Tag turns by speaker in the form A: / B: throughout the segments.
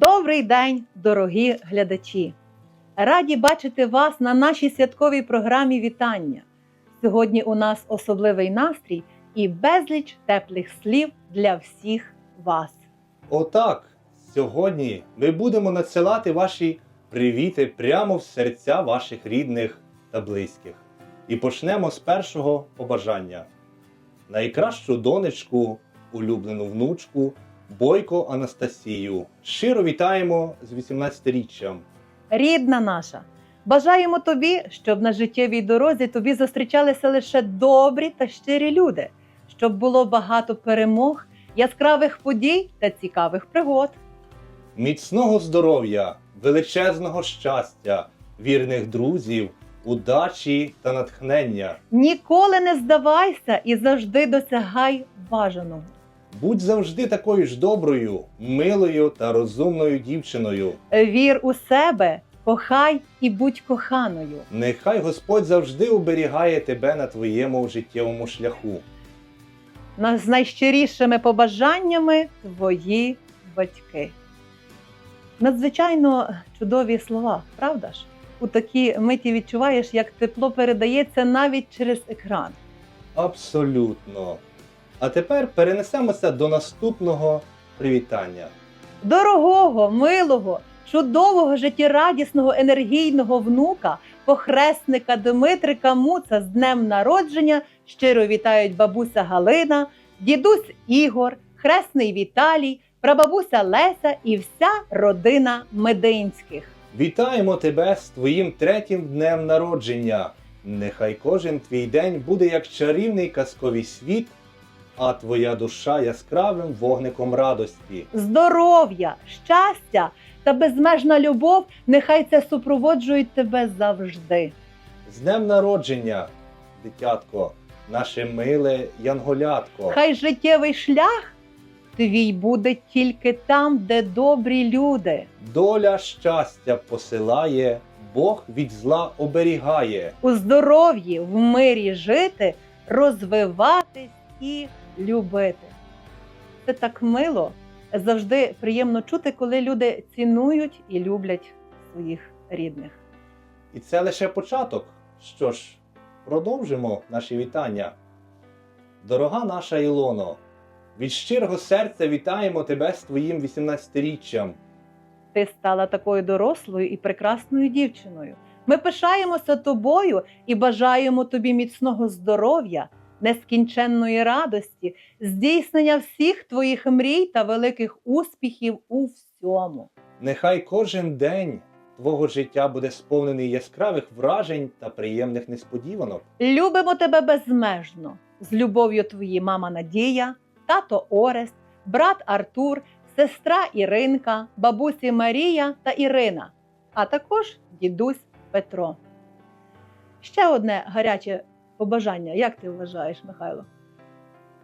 A: Добрий день, дорогі глядачі! Раді бачити вас на нашій святковій програмі вітання. Сьогодні у нас особливий настрій і безліч теплих слів для всіх вас.
B: Отак, сьогодні ми будемо надсилати ваші привіти прямо в серця ваших рідних та близьких. І почнемо з першого побажання. Найкращу донечку, улюблену внучку, Бойко Анастасію. Щиро вітаємо з 18-річчям.
A: Рідна наша, бажаємо тобі, щоб на життєвій дорозі тобі зустрічалися лише добрі та щирі люди, щоб було багато перемог, яскравих подій та цікавих пригод.
B: Міцного здоров'я, величезного щастя, вірних друзів, удачі та натхнення.
A: Ніколи не здавайся і завжди досягай бажаного.
B: Будь завжди такою ж доброю, милою та розумною дівчиною.
A: Вір у себе, кохай і будь коханою.
B: Нехай Господь завжди оберігає тебе на твоєму життєвому шляху.
A: На- З найщирішими побажаннями твої батьки. Надзвичайно чудові слова, правда ж? У такі миті відчуваєш, як тепло передається навіть через екран.
B: Абсолютно. А тепер перенесемося до наступного привітання.
A: Дорогого, милого, чудового, життєрадісного, енергійного внука, похресника Дмитрика Муца з днем народження щиро вітають бабуся Галина, дідусь Ігор, хресний Віталій, прабабуся Леся і вся родина Мединських.
B: Вітаємо тебе з твоїм третім днем народження. Нехай кожен твій день буде як чарівний казковий світ, а твоя душа яскравим вогником радості.
A: Здоров'я, щастя та безмежна любов нехай це супроводжують тебе завжди.
B: З днем народження, дитятко, наше миле янголятко.
A: Хай життєвий шлях твій буде тільки там, де добрі люди.
B: Доля щастя посилає, Бог від зла оберігає.
A: у здоров'ї, в мирі жити, розвиватись і любити. Це так мило, завжди приємно чути, коли люди цінують і люблять своїх рідних.
B: І це лише початок. Що ж, продовжимо наші вітання. Дорога наша Ілоно, від щирого серця вітаємо тебе з твоїм 18-річчям.
A: Ти стала такою дорослою і прекрасною дівчиною. Ми пишаємося тобою і бажаємо тобі міцного здоров'я, нескінченної радості, здійснення всіх твоїх мрій та великих успіхів у всьому.
B: Нехай кожен день твого життя буде сповнений яскравих вражень та приємних несподіванок.
A: Любимо тебе безмежно. З любов'ю твої мама Надія, тато Орест, брат Артур, сестра Іринка, бабусі Марія та Ірина, а також дідусь Петро. Ще одне гаряче побажання. Як ти вважаєш, Михайло?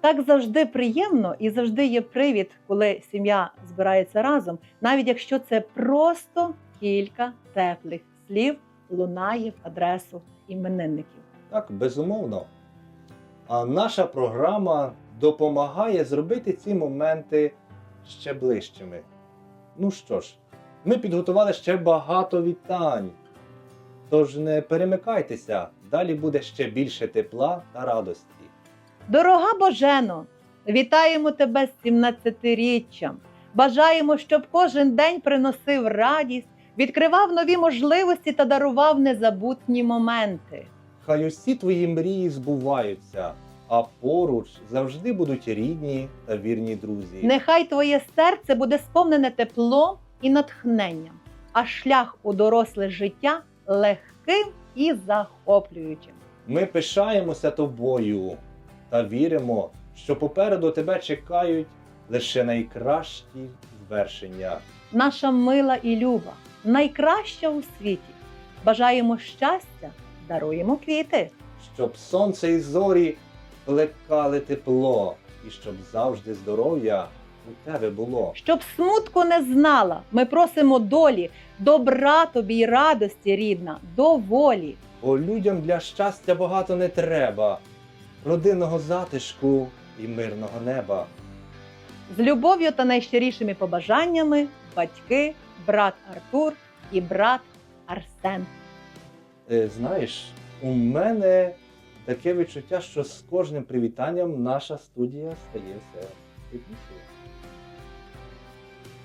A: Так завжди приємно і завжди є привід, коли сім'я збирається разом, навіть якщо це просто кілька теплих слів лунає в адресу іменинників.
B: Так, безумовно. А наша програма допомагає зробити ці моменти ще ближчими. Ну що ж, ми підготували ще багато вітань. Тож не перемикайтеся, далі буде ще більше тепла та радості.
A: Дорога Божено, вітаємо тебе з 17-річчям. Бажаємо, щоб кожен день приносив радість, відкривав нові можливості та дарував незабутні моменти.
B: Хай усі твої мрії збуваються, а поруч завжди будуть рідні та вірні друзі.
A: Нехай твоє серце буде сповнене теплом і натхненням, а шлях у доросле життя легким і захоплюючим.
B: Ми пишаємося тобою та віримо, що попереду тебе чекають лише найкращі звершення.
A: Наша мила і люба, найкраща у світі. Бажаємо щастя, даруємо квіти.
B: Щоб сонце і зорі плекали тепло, і щоб завжди здоров'я у тебе було.
A: Щоб смутку не знала, ми просимо долі, добра тобі й радості, рідна, доволі.
B: Бо людям для щастя багато не треба, родинного затишку і мирного неба.
A: З любов'ю та найщирішими побажаннями батьки, брат Артур і брат Арсен.
B: Е, знаєш, у мене таке відчуття, що з кожним привітанням наша студія стає все теплішою.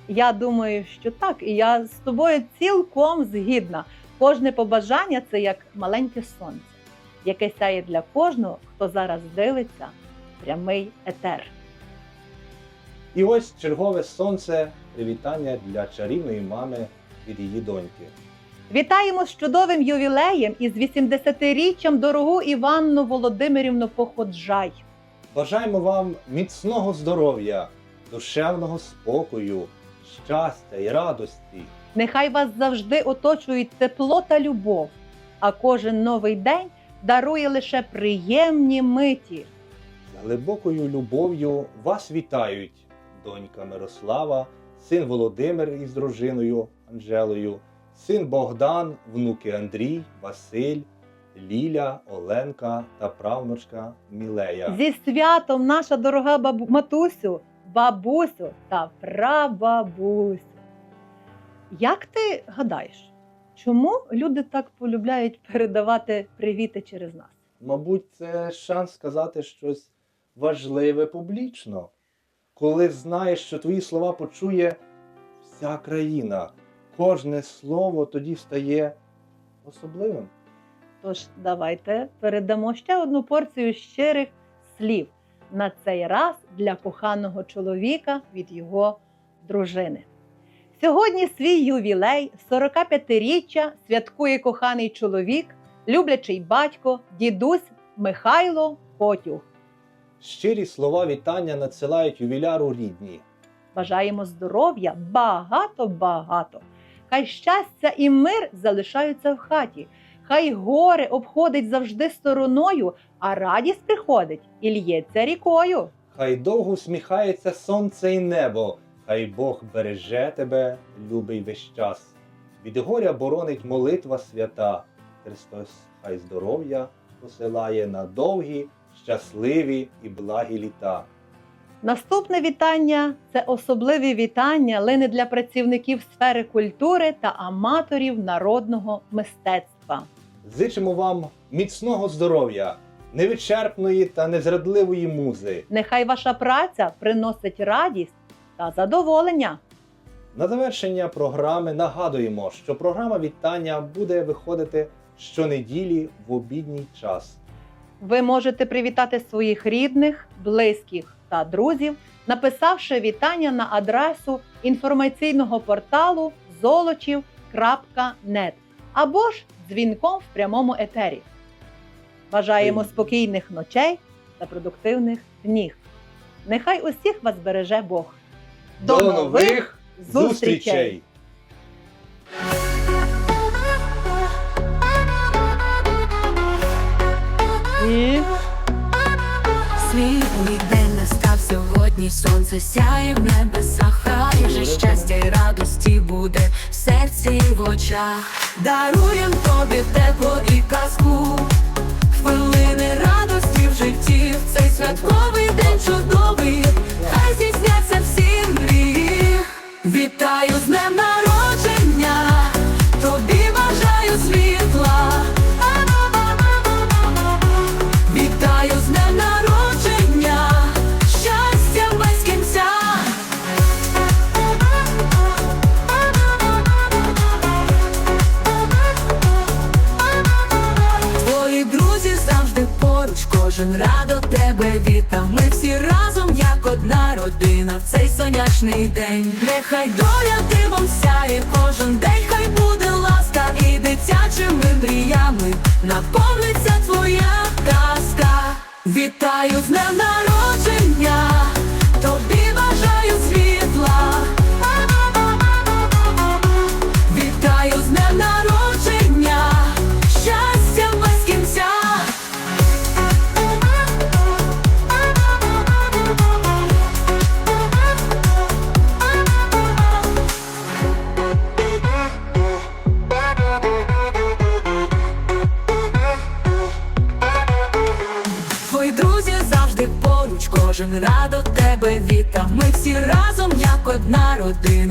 A: Я думаю, що так, і я з тобою цілком згідна. Кожне побажання це як маленьке сонце, яке сяє для кожного, хто зараз дивиться прямий етер.
B: І ось чергове сонце привітання для чарівної мами від її доньки.
A: Вітаємо з чудовим ювілеєм і з 80-річчям дорогу Іванну Володимирівну Походжай.
B: Бажаємо вам міцного здоров'я, душевного спокою, щастя і радості.
A: Нехай вас завжди оточують тепло та любов, а кожен новий день дарує лише приємні миті.
B: З глибокою любов'ю вас вітають донька Мирослава, син Володимир із дружиною Анжелою, син Богдан, внуки Андрій, Василь, Ліля, Оленка та правнучка Мілея.
A: Зі святом, наша дорога бабу... матусю, бабусю та прабабусю. Як ти гадаєш, чому люди так полюбляють передавати привіти через нас?
B: Мабуть, це шанс сказати щось важливе публічно, коли знаєш, що твої слова почує вся країна. Кожне слово тоді стає особливим.
A: Тож давайте передамо ще одну порцію щирих слів на цей раз для коханого чоловіка від його дружини. Сьогодні свій ювілей 45-річчя святкує коханий чоловік, люблячий батько, дідусь Михайло Потюх.
B: Щирі слова вітання надсилають ювіляру рідні.
A: Бажаємо здоров'я багато-багато. Хай щастя і мир залишаються в хаті. Хай горе обходить завжди стороною, а радість приходить і л'ється рікою.
B: Хай довго усміхається сонце і небо, хай Бог береже тебе, любий весь час. Від горя боронить молитва свята. Христос хай здоров'я посилає на довгі, щасливі і благі літа.
A: Наступне вітання це особливі вітання лине для працівників сфери культури та аматорів народного мистецтва.
B: Зичимо вам міцного здоров'я, невичерпної та незрадливої музи.
A: Нехай ваша праця приносить радість та задоволення.
B: На завершення програми нагадуємо, що програма вітання буде виходити щонеділі в обідній час.
A: Ви можете привітати своїх рідних, близьких та друзів, написавши вітання на адресу інформаційного порталу золочів.нет або ж дзвінком в прямому етері. Бажаємо спокійних ночей та продуктивних днів. Нехай усіх вас береже Бог. До нових зустрічей! І
C: Світлий день настав сьогодні, сонце сяє в небесах, очах. Даруєм тобі тепло і казку, хвилини радості в житті, в цей святковий кожен радо тебе вітав. Ми всі разом, як одна родина, в цей сонячний день. Нехай доля дивом сяє кожен день, хай буде ласка і дитячими мріями наповниться твоя казка. Вітаю з днем народження,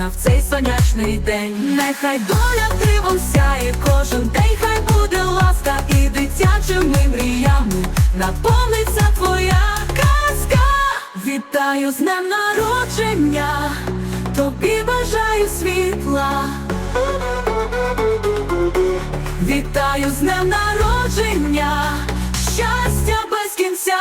C: родина в цей сонячний день. Нехай доля дивом сяє кожен день, хай буде ласка і дитячими мріями наповниться твоя казка. Вітаю з днем народження, тобі бажаю світла. Вітаю з днем народження, щастя без кінця.